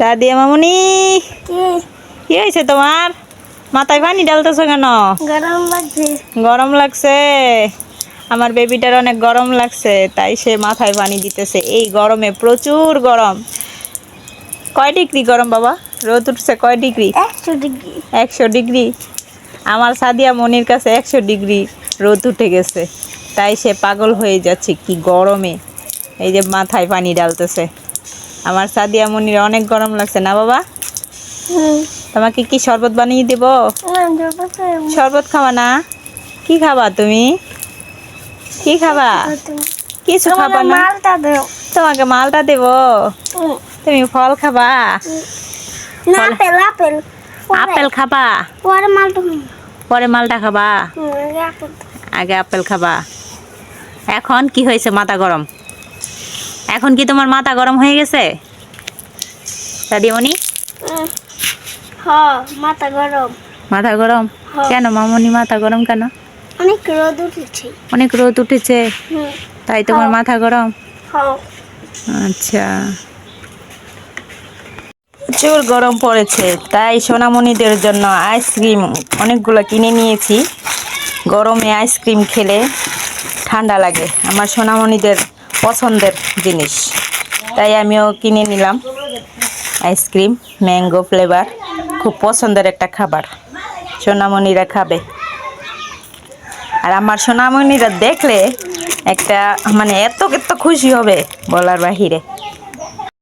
সাদিয়া মামুনি। কি কি হয়েছে তোমার? মাথায় পানি ডালতেছো কেন? গরম লাগছে। গরম লাগছে? আমার বেবিটার অনেক গরম লাগছে তাই সে মাথায় পানি দিতেছে। এই গরমে প্রচুর গরম। কয় ডিগ্রি গরম বাবা? রোদ উঠছে কয় ডিগ্রি? একশো ডিগ্রি। একশো ডিগ্রি? আমার সাদিয়া মনির কাছে একশো ডিগ্রি রোদ উঠে গেছে। তাই সে পাগল হয়ে যাচ্ছে কি গরমে। এই যে মাথায় পানি ডালতেছে আমার সাদিয়া মনির অনেক গরম লাগছে না বাবা? তোমাকে কি শরবত বানিয়ে দেব? শরবত খাবা না? কি খাবা তুমি? কি খাবা? কিছু খাবা না? তোমাকে মালটা দেব? তুমি ফল খাবা? না আপেল আপেল। আপেল খাবা? পরে মালটা হুম, পরে মালটা খাবা? আগে আপেল। আগে আপেল খাবা। এখন কি হয়েছে মাথা গরম? এখন কি তোমার মাথা গরম হয়ে গেছে? দাদিমণি মাথা গরম। মাথা গরম। কেন মামনি মাথা গরম কেন? অনেক রোদ উঠেছে। অনেক রোদ উঠেছে? তাই তোমার। মাথা গরম? আচ্ছা। প্রচুর গরম পড়েছে তাই সোনামণিদের জন্য আইসক্রিম অনেকগুলো কিনে নিয়েছি। গরমে আইসক্রিম খেলে ঠান্ডা লাগে। আমার সোনামণিদের পছন্দের জিনিস। তাই আমিও কিনে নিলাম আইসক্রিম, ম্যাঙ্গো ফ্লেভার, খুব পছন্দের একটা খাবার। সোনামণিরা খাবে। আর আমার সোনামণিরা দেখলে একটা মানে এত এত খুশি হবে বলার বাহিরে।